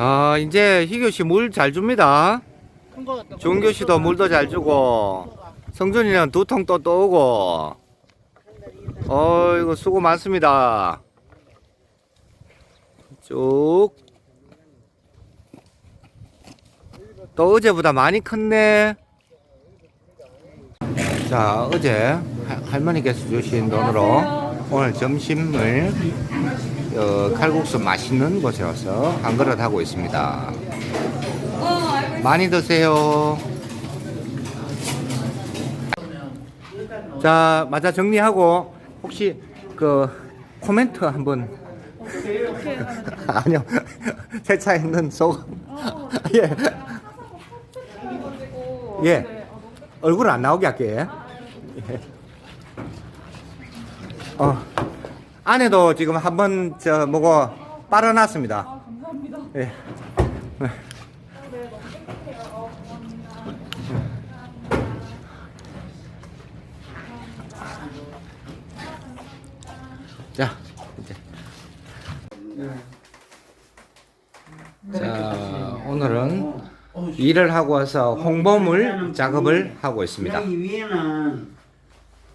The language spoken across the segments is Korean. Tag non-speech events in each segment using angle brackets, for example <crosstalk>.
아, 이제 희교 씨 물 잘 줍니다. 종교 씨도 물도 잘 주고, 성준이는 두통또또 오고. 어이구, 수고 많습니다. 쭉. 또 어제보다 많이 컸네. 자, 어제 할- 할머니께서 주신 돈으로 오늘 점심을 어, 칼국수 맛있는 곳에 와서 한 그릇 하고 있습니다. 많이 드세요. 자, 맞아 정리하고 혹시 그 코멘트 한번 <laughs> 아니요 <laughs> 세차했는 소금 <laughs> 예. 예. 얼굴 안 나오게 할게. 예. 어. 안에도 지금 한번 저 뭐고 빨아놨습니다. 아, 감사합니다. 예. 자, 이제. 자, 오늘은 일을 하고 와서 홍보물 작업을 하고 있습니다. 여기 위에는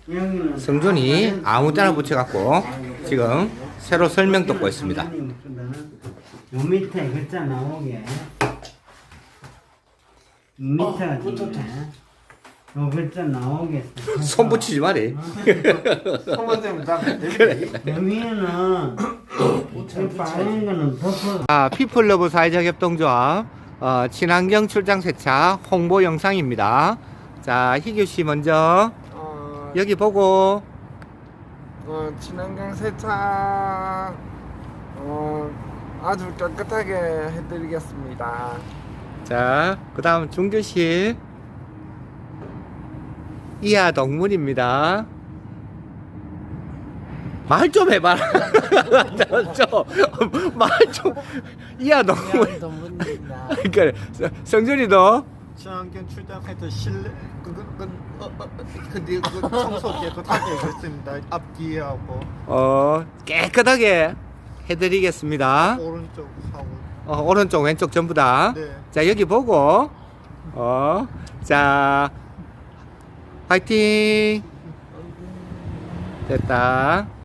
여기는 성준이 아무 때나 붙여갖고 지금 새로 설명 듣고 있습니다. 요 밑에 글자 나오게. 이 밑에가 요 글자 나오게. 손 붙이지 말이. 선생님 나요 위에는 이 빠른 거는 덮어 아, 피플러브 사회적 협동조합. 어, 친환경 출장 세차 홍보 영상입니다. 자, 희규 씨 먼저 어, 여기 보고 어, 친환경 세차 어, 아주 깨끗하게 해드리겠습니다. 자, 그 다음 준규 씨 이하 동물입니다. 말 좀 해봐라. <laughs> 말좀 이하 동물. 그러니까 성- 성준이도 친환경 출장센터 실내 그, 그, 그, 어, 어, 근데 그 청소 깨끗하게 했습니다. 앞뒤하고 어, 깨끗하게 해드리겠습니다. 오른쪽 하고 어, 오른쪽 왼쪽 전부 다. 네. 자 여기 보고 어, 자 화이팅 됐다.